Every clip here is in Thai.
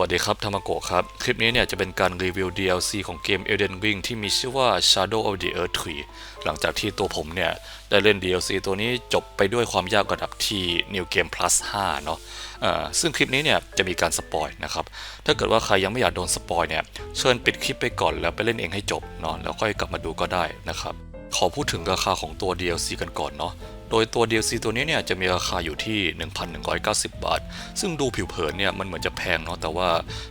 วัสดีครับธรรมโกะครับ คลิปนี้เนี่ยจะเป็นการรีวิว DLC ของเกม Elden Ring ที่มีชื่อว่า Shadow of the Earth Tree หลังจากที่ตัวผมเนี่ย ได้เล่น DLC ตัวนี้จบไปด้วยความยากระดับที่ New Game Plus 5 เนาะซึ่งคลิปนี้เนี่ยจะมีการสปอยนะครับ ถ้าเกิดว่าใครยังไม่อยากโดนสปอยเนี่ย เชิญปิดคลิปไปก่อนแล้วไปเล่นเองให้จบเนาะแล้วค่อยกลับมาดูก็ได้นะครับ ขอพูดถึงราคาของตัว DLC กันก่อนเนาะ ดยตัว DLC ตัวนี้เนี่ยจะมีราคาอยู่ที่ 1,190 บาท ซึ่งดูผิวเผินเนี่ยมันเหมือนจะแพงเนาะแต่ว่า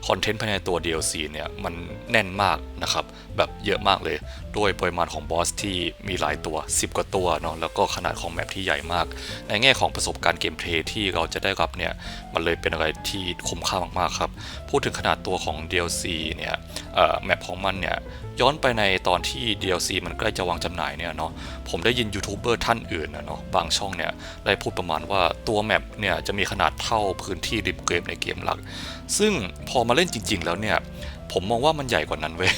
คอนเทนต์ภายในตัว DLC เนี่ยมันแน่นมากนะครับแบบเยอะมากเลยด้วยปริมาณของบอสที่มีหลายตัว 10 กว่าตัวเนาะแล้วก็ขนาดของแมปที่ใหญ่มาก ในแง่ของประสบการณ์เกมเพลย์ที่เราจะได้รับเนี่ยมันเลยเป็นอะไรที่คุ้มค่ามากๆครับพูดถึงขนาดตัวของ DLC เนี่ยแมปของมันเนี่ยย้อนไปในตอนที่ DLC มันใกล้จะวางจำหน่ายเนี่ยเนาะผมได้ยินยูทูบเบอร์ท่านอื่นนะเนาะบางช่องเนี่ยได้พูดประมาณว่าตัวแมปเนี่ยจะมีขนาดเท่าพื้นที่ริมเกมในเกมหลัก ซึ่งพอมาเล่นจริง ๆ แล้วเนี่ยผมมองว่ามันใหญ่กว่านั้นเว้ย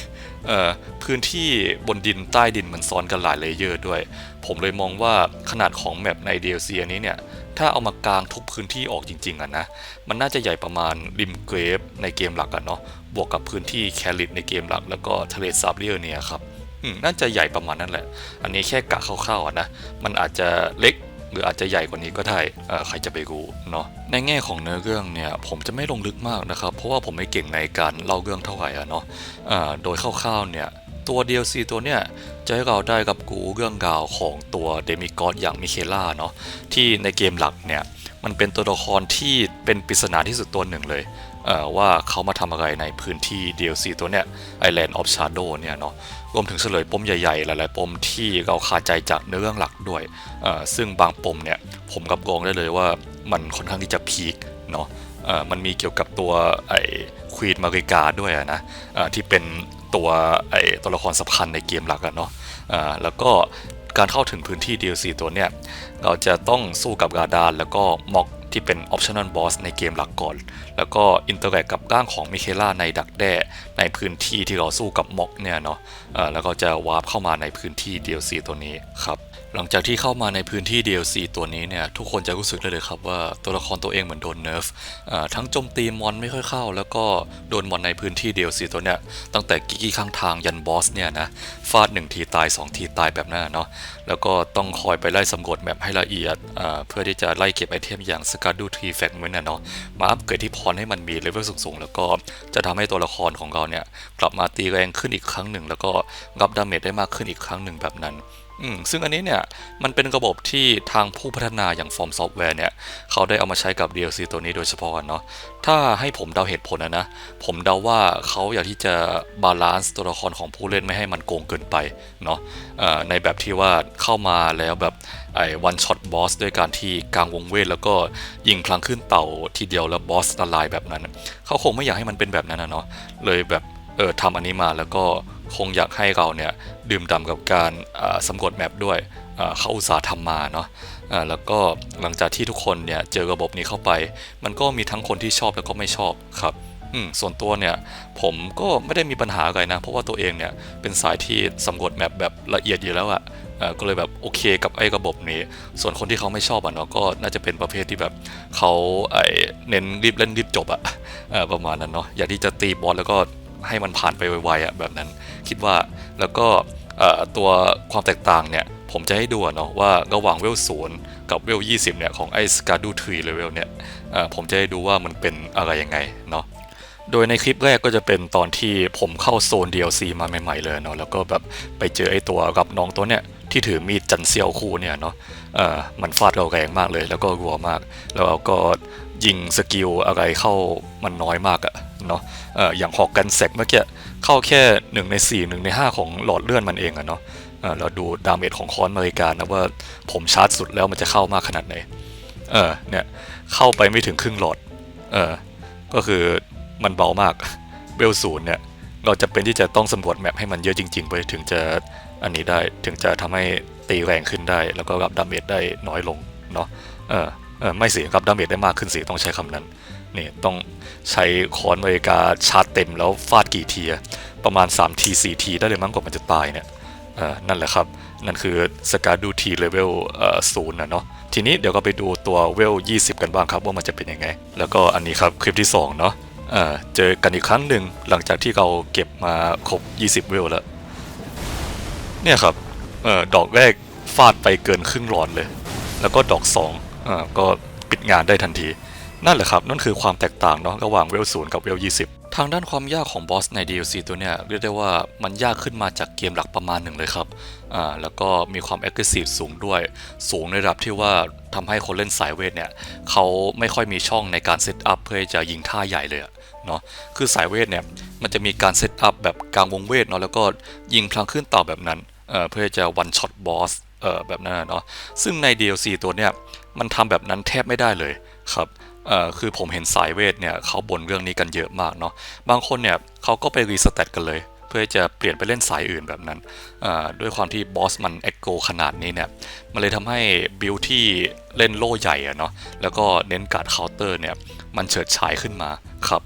เอ่อพื้นที่บนดินใต้ดินมันซ้อนกันหลายเลเยอร์ด้วย ผมเลยมองว่าขนาดของแมปใน DLC อันนี้เนี่ยถ้าเอามากางทุกพื้นที่ออกจริงๆอะนะ มันน่าจะใหญ่ประมาณริมเกรฟในเกมหลักอะเนาะ บวกกับพื้นที่แคลิตในเกมหลัก แล้วก็ทะเลสาบเรียเนี่ยครับ น่าจะใหญ่ประมาณนั้นแหละ อันนี้แค่กะคร่าวๆนะ มันอาจจะเล็กหรืออาจจะใหญ่กว่านี้ก็ได้ใครจะไปรู้เนาะ ในแง่ของเนื้อเรื่องเนี่ยผมจะไม่ลงลึกมากนะครับ เพราะว่าผมไม่เก่งในการเล่าเรื่องเท่าไหร่อะเนาะโดยคร่าวๆเนี่ยตัว DLC ตัวเนี้ยจะให้เราได้กับกูเรื่องราวของตัวเดมิกอสอย่างมิเคล่าเนาะที่ในเกมหลักเนี่ยมันเป็นตัวละครที่เป็นปริศนาที่สุดตัวหนึ่งเลย ว่าเขามาทำอะไรในพื้นที่ DLC ตัวเนี้ย Island of Shadow เนี่ยเนาะรวมถึงเฉลยปมใหญ่ๆ หลายๆ ปมที่เราคาใจจากเนื้อเรื่องหลักด้วย ซึ่งบางปมเนี่ย ผมรับรองได้เลยว่ามันค่อนข้างที่จะพีคเนาะมันมีเกี่ยวกับตัวไอ้ควีนมาริกาด้วยนะที่เป็นตัวไอ้ตัวละครสำคัญในเกมหลักอะเนาะแล้วก็การเข้าถึงพื้นที่ DLC ตัวเนี้ยเราจะต้องสู้กับกาดานแล้วก็ม็อก ที่เป็น optional boss ในเกมหลักก่อน แล้วก็อินเตอร์แอคกับร่างของมิเคล่าในดักแด้ในพื้นที่ที่เราสู้กับม็อกเนี่ยเนาะเอ่อแล้วก็จะวาร์ปเข้ามาในพื้นที่ DLC ตัวนี้ครับ หลังจากที่เข้ามาในพื้นที่ DLC ตัวนี้เนี่ย ทุกคนจะรู้สึกได้เลยครับว่าตัวละครตัวเองเหมือนโดนเนิร์ฟทั้งโจมตีมอนไม่ค่อยเข้า แล้วก็โดนมอนในพื้นที่ DLC ตัวเนี้ยตั้งแต่กิกกี้ข้างทางยันบอสเนี่ยนะฟาดหนึ่งทีตายสองทีตายแบบนั้นเนาะแล้วก็ต้องคอยไปไล่สำรวจแมปให้ละเอียด เพื่อที่จะไล่เก็บไอเทมอย่างสกัดดูทีแฟกเหมนต์นะเนาะมาอัปเกรดที่พรให้มันมีเลเวลสูงๆ แล้วก็จะทำให้ตัวละครของเราเนี่ยกลับมาตีแรงขึ้นอีกครั้งหนึ่ง แล้วก็รับดาเมจได้มากขึ้นอีกครั้งหนึ่งแบบนั้น ซึ่งอันนี้เนี่ยมันเป็นระบบที่ทางผู้พัฒนาอย่างฟอร์มซอฟต์แวร์เนี่ยเขาได้เอามาใช้กับ DLC ตัวนี้โดยเฉพาะเนาะถ้าให้ผมเดาเหตุผลนะนะ ผมเดาว่าเขาอยากที่จะบาลานซ์ตัวละครของผู้เล่นไม่ให้มันโกงเกินไปเนาะในแบบที่ว่าเข้ามาแล้วแบบไอ้วันช็อตบอสด้วยการที่กลางวงเวทแล้วก็ยิงพลังขึ้นเต่าทีเดียวแล้วบอสละลายแบบนั้น เขาคงไม่อยากให้มันเป็นแบบนั้นนะเนาะเลยแบบเออทำอันนี้มาแล้วก็ คงอยากให้เราเนี่ยดื่มด่ำกับการสำรวจแมปด้วยเขาอุตสาห์ทำมาเนาะแล้วก็หลังจากที่ทุกคนเนี่ยเจอระบบนี้เข้าไป มันก็มีทั้งคนที่ชอบแล้วก็ไม่ชอบครับส่วนตัวเนี่ยผมก็ไม่ได้มีปัญหาอะไรนะ เพราะว่าตัวเองเนี่ยเป็นสายที่สำรวจแมปแบบละเอียดอยู่แล้วอะ่ะก็เลยแบบโอเคกับไอ้ระบบนี้ ส่วนคนที่เขาไม่ชอบอะเนาะก็น่าจะเป็นประเภทที่แบบเขาไอเน้นรีบเล่นรีบจบอะ่ะประมาณนั้นเนาะอยากที่จะตีบอลแล้วก็ให้มันผ่านไปไวๆอะแบบนั้น คิดว่า แล้วก็ตัวความแตกต่างเนี่ยผมจะให้ดูเนาะว่าระหว่างเวลศูนย์กับเวล20เนี่ยของไอ้สกาดูทรีเลเวลเนี่ยผมจะให้ดูว่ามันเป็นอะไรยังไงเนาะโดยในคลิปแรกก็จะเป็นตอนที่ผมเข้าโซน DLC มาใหม่ๆเลยเนาะแล้วก็แบบไปเจอไอ้ตัวกับน้องตัวเนี่ยที่ถือมีดจันเซียวคู่เนี่ยเนาะเอ่อมันฟาดเราแรงมากเลย แล้วก็รัวมาก แล้วเราก็ยิงสกิลอะไรเข้ามันน้อยมากอะเนาะเอ่ออย่างหอกกันแสกเมื่อกี้ เข้าแค่ 1 ใน 4 1 ใน 5 ของหลอดเลื่อนมันเองอะเนาะเราดูดาเมจของคอนอเมริกานะว่าผมชาร์จสุดแล้วมันจะเข้ามากขนาดไหน เออเนี่ยเข้าไปไม่ถึงครึ่งหลอด เออก็คือมันเบามากเบลศูนย์เนี่ยเราจะเป็นที่จะต้องสำรวจแมปให้มันเยอะจริงๆไปถึงจะอันนี้ได้ถึงจะทำให้ตีแรงขึ้นได้ แล้วก็รับดาเมจได้น้อยลงเนาะเออเออไม่สิรับดาเมจได้มากขึ้นสิต้องใช้คำนั้น นี่ต้องใช้คอนอเมริกาชาร์จเต็มแล้วฟาดกี่ทีประมาณ 3 ที 4 ทีได้เลยมั้งกว่ามันจะตายเนี่ยนั่นแหละครับ นั่นคือสกาดูทีเลเวลศูนย์นะเนาะทีนี้เดี๋ยวก็ไปดูตัวเวล 20 กันบ้างครับว่ามันจะเป็นยังไง แล้วก็อันนี้ครับคลิปที่ 2 เนาะเจอกันอีกครั้งหนึ่งหลังจากที่เราเก็บมาครบ 20 เวลแล้ว เนี่ยครับออดอกแรกฟาดไปเกินครึ่งหลอดเลย แล้วก็ดอก2อ่าก็ปิดงานได้ทันที นั่นแหละครับ นั่นคือความแตกต่างเนาะระหว่างเวลศูนย์กับเวล20ทางด้านความยากของบอสใน DLC ตัวเนี้ยเรียกได้ว่ามันยากขึ้นมาจากเกมหลักประมาณหนึ่งเลยครับ อ่า แล้วก็มีความ aggressive สูงด้วย สูงในระดับที่ว่าทำให้คนเล่นสายเวทเนี่ยเขาไม่ค่อยมีช่องในการเซตอัพเพื่อจะยิงท่าใหญ่เลยเนาะ คือสายเวทเนี่ยมันจะมีการเซตอัพแบบกลางวงเวทเนาะแล้วก็ยิงพลังขึ้นต่อแบบนั้น เอ่อ เพื่อจะวันช็อตบอส เอ่อ แบบนั้นเนาะ ซึ่งใน DLC ตัวเนี้ยมันทำแบบนั้นแทบไม่ได้เลยครับ คือผมเห็นสายเวทเนี่ยเขาบ่นเรื่องนี้กันเยอะมากเนาะบางคนเนี่ยเขาก็ไปรีสเตตกันเลย เพื่อจะเปลี่ยนไปเล่นสายอื่นแบบนั้น ด้วยความที่บอสมันเอ็กโกขนาดนี้เนี่ย มันเลยทำให้บิลที่เล่นโล่ใหญ่อะเนาะแล้วก็เน้นการ์ดเคาน์เตอร์เนี่ยมันเฉิดฉายขึ้นมาครับ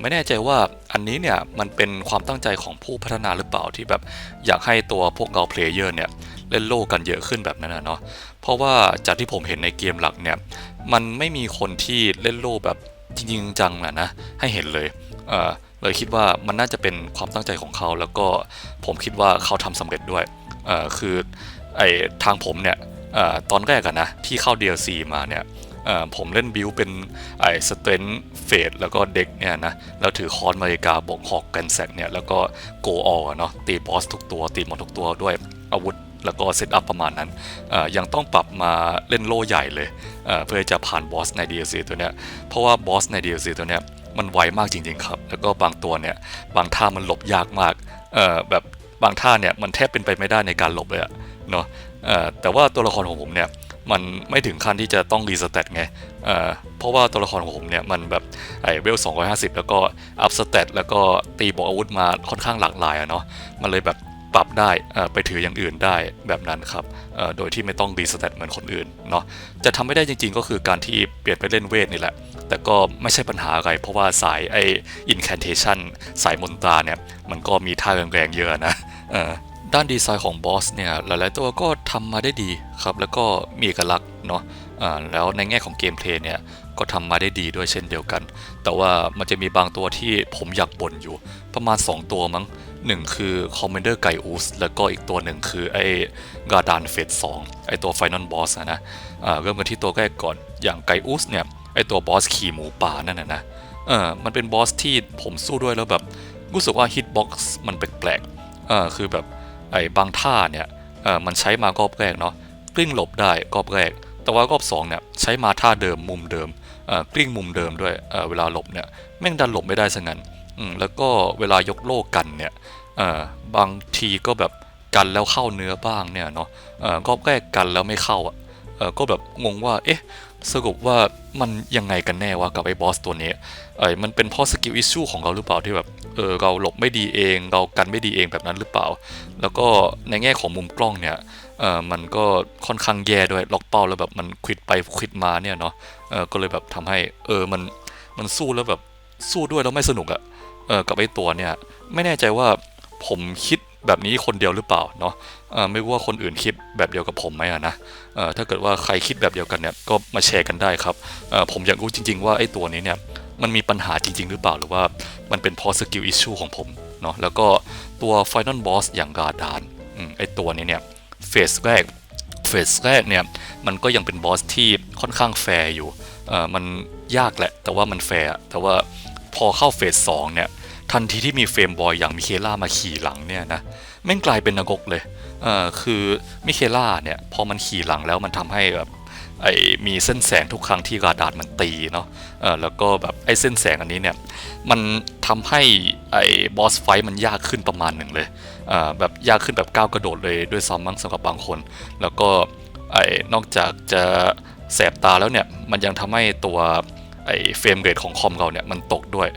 ไม่แน่ใจว่าอันนี้เนี่ยมันเป็นความตั้งใจของผู้พัฒนาหรือเปล่าที่แบบอยากให้ตัวพวกเราเพลเยอร์เนี่ยเล่นโล่กันเยอะขึ้นแบบนั้นนะเนาะเพราะว่าจากที่ผมเห็นในเกมหลักเนี่ย มันไม่มีคนที่เล่นโล่แบบจริงจังนะนะให้เห็นเลยเออเลยคิดว่ามันน่าจะเป็นความตั้งใจของเขา แล้วก็ผมคิดว่าเขาทำสำเร็จด้วยเออคือไอทางผมเนี่ยออตอนแรกอะนะที่เข้า DLC มาเนี่ยผมเล่นบิวเป็นไอสเตนเฟดแล้วก็เด็กเนี่ยนะแล้วถือคอนมาริกาบกหอกกันแสกเนี่ยแล้วก็โกออเนาะตีบอสทุกตัวตีมอนทุกตัวด้วยอาวุธ แล้วก็เซตอัพประมาณนั้นยังต้องปรับมาเล่นโล่ใหญ่เลยเพื่อจะผ่านบอสใน DLC ตัวเนี้ยเพราะว่าบอสใน DLC ตัวเนี้ยมันไวมากจริงๆครับ แล้วก็บางตัวเนี่ยบางท่ามันหลบยากมากแบบบางท่าเนี่ยมันแทบเป็นไปไม่ได้ในการหลบเลยเนาะแต่ว่าตัวละครของผมเนี่ยมันไม่ถึงขั้นที่จะต้องรีสเตตไงเเพราะว่าตัวละครของผมเนี่ยมันแบบไอ้เวล250 แล้วก็อัพสเตตแล้วก็ตีบอกอาวุธมาค่อนข้างหลากหลายอะเนาะ มันเลยแบบ ปรับได้ไปถืออย่างอื่นได้แบบนั้นครับโดยที่ไม่ต้องรีสเตตเหมือนคนอื่นเนาะจะทำไม่ได้จริงๆ ก็คือการที่เปลี่ยนไปเล่นเวทนี่แหละ แต่ก็ไม่ใช่ปัญหาอะไร เพราะว่าสายไอ้ incantation สายมนตราเนี่ยมันก็มีท่าแรงๆเยอะนะด้านดีไซน์ของบอสเนี่ยหลายๆตัวก็ทำมาได้ดีครับ แล้วก็มีเอกลักษณ์เนาะแล้วในแง่ของเกมเพลย์เนี่ยก็ทำมาได้ดีด้วยเช่นเดียวกัน แต่ว่ามันจะมีบางตัวที่ผมอยากบ่นอยู่ประมาณ 2 ตัวมั้ง หนึ่งคือ Commander ไกอูสแล้วก็อีกตัวหนึ่งคือไอ้กาดานเฟสสองไอ้ตัว Final Boss นะเริ่มกันที่ตัวแรกก่อนอย่างไกอูสเนี่ยไอตัวบอสขี่หมูป่านั่นนะนะเออมันเป็นบอสที่ผมสู้ด้วยแล้วแบบรู้สึกว่าฮิตบ็อกซ์มันแปลกๆเออคือแบบไอบางท่าเนี่ยเออมันใช้มารอบแรกเนาะกลิ้งหลบได้รอบแรก แต่ว่ารอบสองเนี่ยใช้มาท่าเดิมมุมเดิมเออกลิ้งมุมเดิมด้วยเออเวลาหลบเนี่ยแม่งดันหลบไม่ได้ซะงั้นอืมแล้วก็เวลายกโล่กันเนี่ย บางทีก็แบบกันแล้วเข้าเนื้อบ้างเนี่ยเนาะเออรอบแรกกันแล้วไม่เข้าอะก็แบบงงว่าเอ๊ะสรุปว่ามันยังไงกันแน่วะกับไอ้บอสตัวนี้ไอ้มันเป็นเพราะสกิลอิชชูของเราหรือเปล่าที่แบบเออเราหลบไม่ดีเองเรากันไม่ดีเองแบบนั้นหรือเปล่า แล้วก็ในแง่ของมุมกล้องเนี่ยเออมันก็ค่อนข้างแย่ด้วยล็อกเป้าแล้วแบบมันควิดไปควิดมาเนี่ยเนาะเออก็เลยแบบทำให้เออมันมันสู้แล้วแบบสู้ด้วยแล้วไม่สนุกอะเออกับไอ้ตัวเนี่ยไม่แน่ใจว่า ผมคิดแบบนี้คนเดียวหรือเปล่าเนาะไม่ว่าคนอื่นคิดแบบเดียวกับผมไหมนะถ้าเกิดว่าใครคิดแบบเดียวกันเนี่ยก็มาแชร์กันได้ครับผมอยากรู้จริง ๆ ว่าไอ้ตัวนี้เนี่ยมันมีปัญหาจริง ๆ หรือเปล่าหรือว่ามันเป็นเพราะสกิลอิชชูของผมเนาะแล้วก็ตัว Final Boss อย่างกาดานอไอ้ตัวนี้เนี่ยเฟสแรกเฟสแรกเนี่ยมันก็ยังเป็นบอสที่ค่อนข้างแฟร์อยู่มันยากแหละ แต่ว่ามันแฟร์แต่ว่าพอเข้าเฟสสองเนี่ย ทันทีที่มีเฟรมบอยอย่างมิเคล่ามาขี่หลังเนี่ยนะแม่งกลายเป็นนรกเลยเออคือมิเคล่าเนี่ยพอมันขี่หลังแล้วมันทำให้แบบไอ้มีเส้นแสงทุกครั้งที่กระดาษมันตีเนาะเออแล้วก็แบบไอ้เส้นแสงอันนี้เนี่ยมันทำให้ไอ้บอสไฟมันยากขึ้นประมาณหนึ่งเลยเออแบบยากขึ้นแบบก้าวกระโดดเลยด้วยซ้ำมั้งสำหรับบางคน แล้วก็ไอ้นอกจากจะแสบตาแล้วเนี่ยมันยังทำให้ตัวไอ้เฟรมเรทของคอมเราเนี่ยมันตกด้วย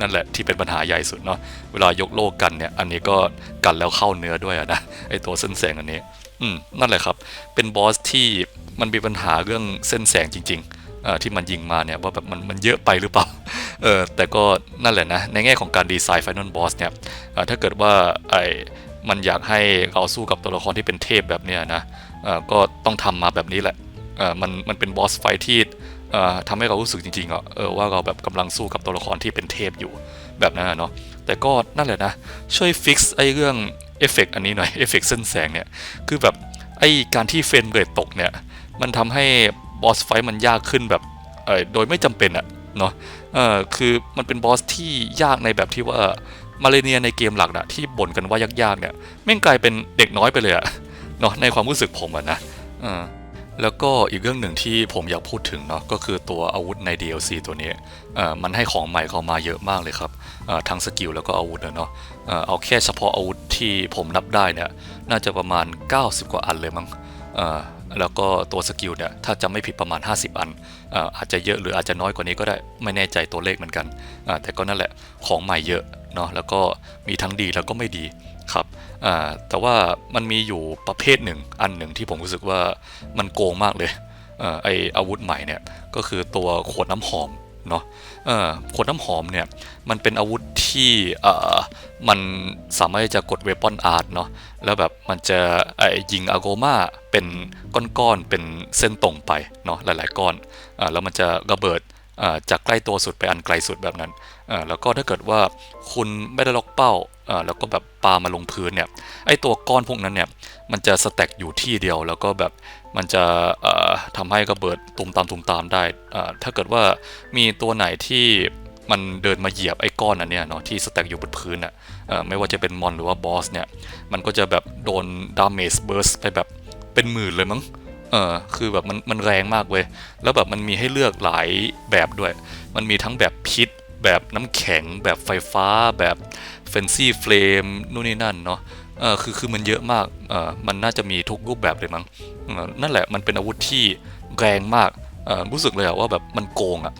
นั่นแหละที่เป็นปัญหาใหญ่สุดเนาะเวลายกโลกกันเนี่ยอันนี้ก็กันแล้วเข้าเนื้อด้วยะนะไอตัวเส้นแสงอันนี้อืมนั่นแหละครับ เป็นบอสที่มันมีปัญหาเรื่องเส้นแสงจริงๆที่มันยิงมาเนี่ยว่าแบบมันมันเยอะไปหรือเปล่าเออแต่ก็นั่นแหละนะในแง่ของการดีไซน์ Final Boss เนี่ยถ้าเกิดว่าไอมันอยากให้เราสู้กับตัวละครที่เป็นเทพแบบเนี้ยนะก็ต้องทำมาแบบนี้แหละมันมันเป็นบอสไฟท์ ที่เอ่อทำให้เรารู้สึกจริงๆอะเออว่าเราแบบกำลังสู้กับตัวละครที่เป็นเทพอยู่แบบนั้นเนาะแต่ก็นั่นแหละนะช่วยฟิกซ์ไอ้เรื่องเอฟเฟกต์อันนี้หน่อยเอฟเฟกต์เส้นแสงเนี่ยคือแบบไอ้การที่เฟรมเรทตกเนี่ยมันทำให้บอสไฟมันยากขึ้นแบบเออโดยไม่จำเป็นอะเนาะเออคือมันเป็นบอสที่ยากในแบบที่ว่ามาเลเนียในเกมหลักนะที่บ่นกันว่ายากๆเนี่ยแม่งกลายเป็นเด็กน้อยไปเลยอะเนาะในความรู้สึกผมอะนะเออ แล้วก็อีกเรื่องหนึ่งที่ผมอยากพูดถึงเนาะก็คือตัวอาวุธใน DLC ตัวนี้มันให้ของใหม่เข้ามาเยอะมากเลยครับทั้งสกิลแล้วก็อาวุธเนาะเอาแค่เฉพาะอาวุธที่ผมนับได้เนี่ยน่าจะประมาณ 90 กว่าอันเลยมั้งแล้วก็ตัวสกิลเนี่ยถ้าจำไม่ผิดประมาณ 50 อันเอ่ออาจจะเยอะหรืออาจจะน้อยกว่านี้ก็ได้ไม่แน่ใจตัวเลขเหมือนกันแต่ก็นั่นแหละของใหม่เยอะเนาะแล้วก็มีทั้งดีแล้วก็ไม่ดีครับ แต่ว่ามันมีอยู่ประเภทหนึ่งอันหนึ่งที่ผมรู้สึกว่ามันโกงมากเลยอไออาวุธใหม่เนี่ยก็คือตัวขวดน้ำหอมเนาะขวดน้ำหอมเนี่ยมันเป็นอาวุธที่มันสามารถจะกดเวปอนอาร์ตเนาะแล้วแบบมันจะไอยิงอาโกมาเป็นก้อนๆเป็นเส้นตรงไปเนาะหลายๆก้อนอแล้วมันจะระเบิดจากใกล้ตัวสุดไปอันไกลสุดแบบนั้น แล้วก็ถ้าเกิดว่าคุณไม่ได้ล็อกเป้าแล้วก็แบบปามาลงพื้นเนี่ยไอตัวก้อนพวกนั้นเนี่ยมันจะสแต็กอยู่ที่เดียว แล้วก็แบบมันจะเอ่อทำให้ระเบิดตุ่มตามตุ่มตามได้ถ้าเกิดว่ามีตัวไหนที่มันเดินมาเหยียบไอ้ก้อนอันเนี้ยเนาะที่สแต็กอยู่บนพื้นอะเอ่อไม่ว่าจะเป็นมอนหรือว่าบอสเนี่ยมันก็จะแบบโดนดาเมจเบิร์สไปแบบเป็นหมื่นเลยมั้งเออคือแบบมันมันแรงมากเว้ยแล้วแบบมันมีให้เลือกหลายแบบด้วย มันมีทั้งแบบพิษ แบบน้ำแข็ง แบบไฟฟ้า แบบเฟนซี่เฟลมนู่นนี่นั่นเนาะเออคือคือมันเยอะมากเออมันน่าจะมีทุกรูปแบบเลยมั้งนั่นแหละมันเป็นอาวุธที่แรงมากเออรู้สึกเลยอะว่าแบบมันโกงอะ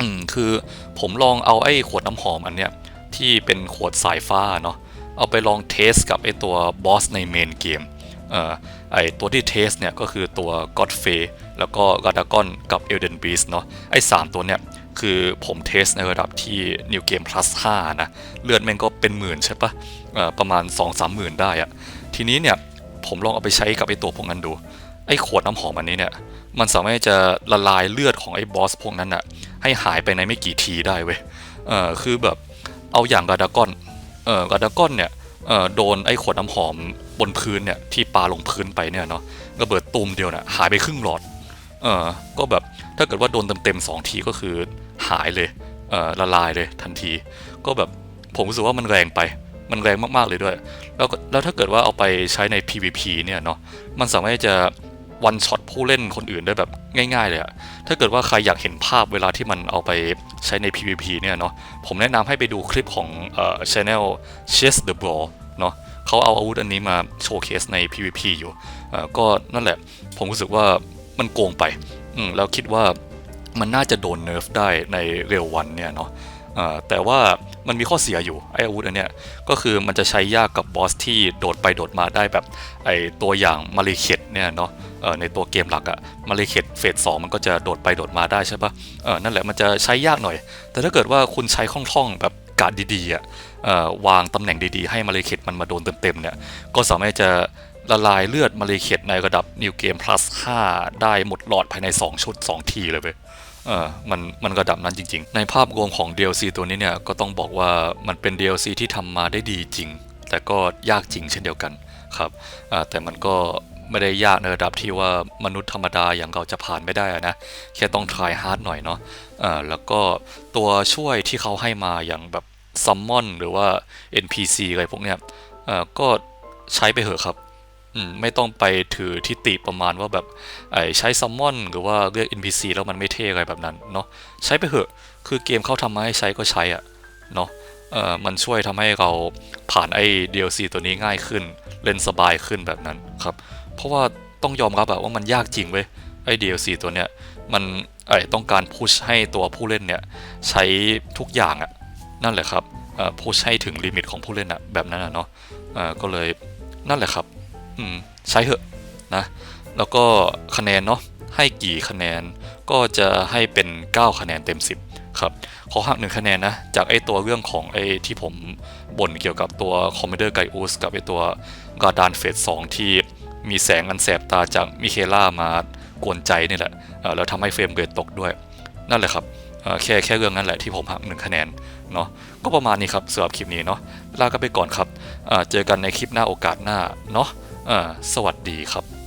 อืมคือผมลองเอาไอ้ขวดน้ำหอมอันเนี้ยที่เป็นขวดสายฟ้าเนาะเอาไปลองเทสกับไอ้ตัวบอสในเมนเกมเอ่อไอตัวที่เทสเนี่ยก็คือตัว God f a y แล้วก็ g a d a g o n กับ Elden Beast เนาะไอ้สามตัวเนี่ย คือผมเทสในระดับที่ New Game Plus 5 นะ เลือดแม่งก็เป็นหมื่นใช่ปะประมาณ 2-3หมื่นได้อะทีนี้เนี่ย ผมลองเอาไปใช้กับไอตัวพวกนั้นดู ไอขวดน้ำหอมอันนี้เนี่ย มันสามารถจะละลายเลือดของไอ้บอสพวกนั้นอะให้หายไปในไม่กี่ทีได้เว้ยเออคือแบบเอาอย่างกาดากอนเออกาดากอนเนี่ยเออโดนไอ้ขวดน้ำหอมบนพื้นเนี่ยที่ปาลงพื้นไปเนี่ยเนาะระเบิดตูมเดียวเนี่ยหายไปครึ่งหลอดเออก็แบบถ้าเกิดว่าโดนเต็มๆสองทีก็คือ หายเลยเออละลายเลยทันที ก็แบบผมรู้สึกว่ามันแรงไป มันแรงมากๆเลยด้วย แล้วแล้วถ้าเกิดว่าเอาไปใช้ใน PVP เนี่ยเนาะมันสามารถจะวันช็อตผู้เล่นคนอื่นได้แบบง่ายๆเลยอะถ้าเกิดว่าใครอยากเห็นภาพเวลาที่มันเอาไปใช้ใน PVP เนี่ยเนาะ ผมแนะนำให้ไปดูคลิปของเอ่อ channel Chess the Brawl เนาะเขาเอาอาวุธอันนี้มาโชว์เคสใน PVP อยู่เอ่อก็นั่นแหละ ผมรู้สึกว่ามันโกงไป อืมแล้วคิดว่า มันน่าจะโดนเนิร์ฟได้ในเร็ววันเนี่ยเนาะแต่ว่ามันมีข้อเสียอยู่ไออาวุธอันเนี้ยก็คือมันจะใช้ยากกับบอสที่โดดไปโดดมาได้แบบไอตัวอย่างมาริเคตเนี่ยเนาะในตัวเกมหลักอะมาริเคตเฟสสองมันก็จะโดดไปโดดมาได้ใช่ปะเออนั่นแหละมันจะใช้ยากหน่อย แต่ถ้าเกิดว่าคุณใช้คล่องๆแบบการดดีๆอะเอ่อวางตำแหน่งดีๆ ให้มาริเคตมันมาโดนเต็มๆเนี่ยก็สามารถจะละลายเลือดมาริเคตในระดับ New Game Plus 5 ได้หมดหลอดภายใน 2 ชุด 2 ทีเลยเว้ย เออมันมันระดับนั้นจริง ๆ ในภาพรวมของ DLC ตัวนี้เนี่ยก็ต้องบอกว่ามันเป็น DLC ที่ทำมาได้ดีจริง แต่ก็ยากจริงเช่นเดียวกันครับแต่มันก็ไม่ได้ยากในระดับที่ว่ามนุษย์ธรรมดาอย่างเราจะผ่านไม่ได้นะแค่ต้อง try hard หน่อยเนาะอ่าแล้วก็ตัวช่วยที่เขาให้มาอย่างแบบ summon หรือว่า NPC อะไรพวกเนี้ยเออก็ใช้ไปเถอะครับ ไม่ต้องไปถือทิฏฐิประมาณว่าแบบใช้ซัมมอนหรือว่าเลือก NPC แล้วมันไม่เท่อะไรแบบนั้นเนาะใช้ไปเถอะ คือเกมเขาทำมาให้ใช้ก็ใช้อะเนาะมันช่วยทำให้เราผ่านไอ้ DLC ตัวนี้ง่ายขึ้น เล่นสบายขึ้นแบบนั้นครับ เพราะว่าต้องยอมรับอะว่ามันยากจริงเว้ยไอ้ DLC ตัวเนี้ยมันไอ้ต้องการพุชให้ตัวผู้เล่นเนี่ยใช้ทุกอย่างอะนั่นแหละครับพุชให้ถึงลิมิตของผู้เล่นอะแบบนั้นอะเนาะก็เลยนั่นแหละครับ ใช้เหอะนะแล้วก็คะแนนเนาะให้กี่คะแนนก็จะให้เป็น 9 คะแนนเต็ม 10 ครับขอหักหนึ่งคะแนนนะ จากไอ้ตัวเรื่องของไอ้ที่ผมบ่นเกี่ยวกับตัวคอมมเดอร์ไกอุสกับไอ้ตัวกาดานเฟส2ที่มีแสงอันแสบตาจากมิเคล่ามากวนใจนี่แหละเอ่อแล้วทำให้เฟรมเรทตกด้วย นั่นแหละครับแค่แค่เรื่องนั้นแหละที่ผมหักหนึ่งคะแนนเนาะก็ประมาณนี้ครับสำหรับคลิปนี้เนาะลากันไปก่อนครับเจอกันในคลิปหน้าโอกาสหน้าเนาะ สวัสดีครับ